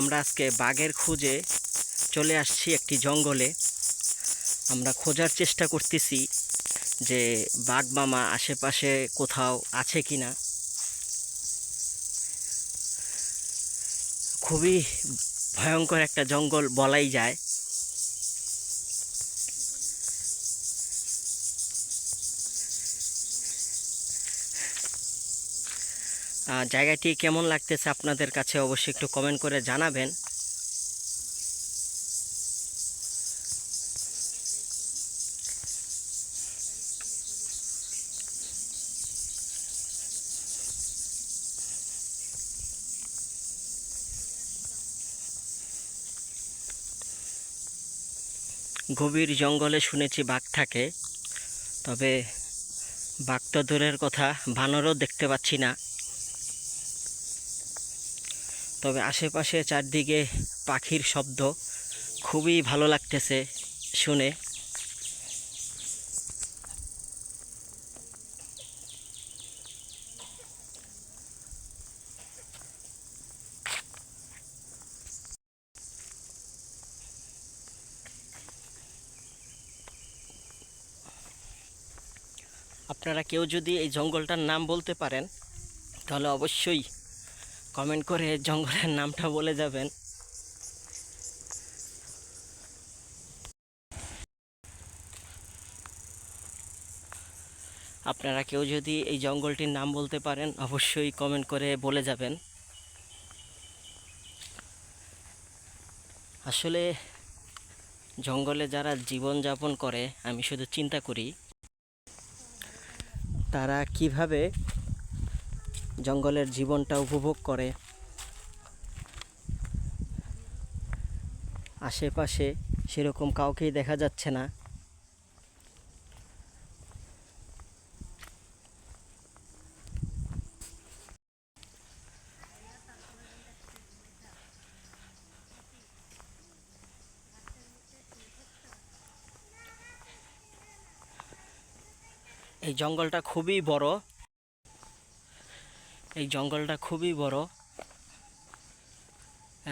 আমরা আজকে বাঘের খুঁজে চলে আসছি একটি জঙ্গলে। আমরা খোঁজার চেষ্টা করতেছি যে বাঘ মামা আশেপাশে কোথাও আছে কি না খুবই ভয়ঙ্কর একটা জঙ্গল বলাই যায়। জায়গাটি কেমন লাগতেছে আপনাদের কাছে অবশ্যই একটু কমেন্ট করে জানাবেন। গভীর জঙ্গলে শুনেছি বাঘ থাকে, তবে বাঘ তো দূরের কথা, বানরও দেখতে পাচ্ছি না। তবে আশেপাশে চারদিকে পাখির শব্দ খুবই ভালো লাগতেছে শুনে। আপনারা কেউ যদি এই জঙ্গলটার নাম বলতে পারেন, তাহলে অবশ্যই কমেন্ট করে জঙ্গলের নামটা বলে যাবেন। আপনারা কেউ যদি এই জঙ্গলটির নাম বলতে পারেন, অবশ্যই কমেন্ট করে বলে যাবেন। আসলে জঙ্গলে যারা জীবনযাপন করে, আমি শুধু চিন্তা করি, তারা কীভাবে জঙ্গলের জীবনটা উপভোগ করে। আশেপাশে সেরকম কাউকেই দেখা যাচ্ছে না। এই জঙ্গলটা খুবই বড়। এই জঙ্গলটা খুবই বড়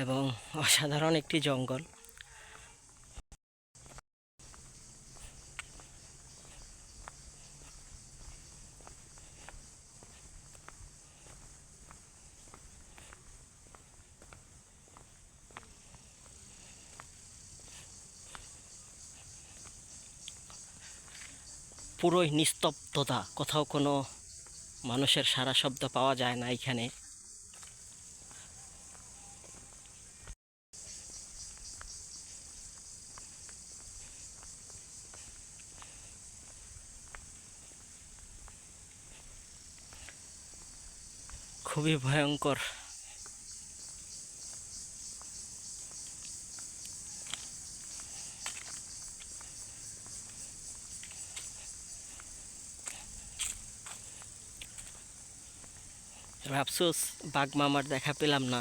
এবং অসাধারণ একটি জঙ্গল। পুরোই নিস্তব্ধতা কোথাও কোনো মানুষের সারা শব্দ পাওয়া যায় না এখানে। খুবই ভয়ঙ্কর। তবে আফসোস বাঘ মামার দেখা পেলাম না।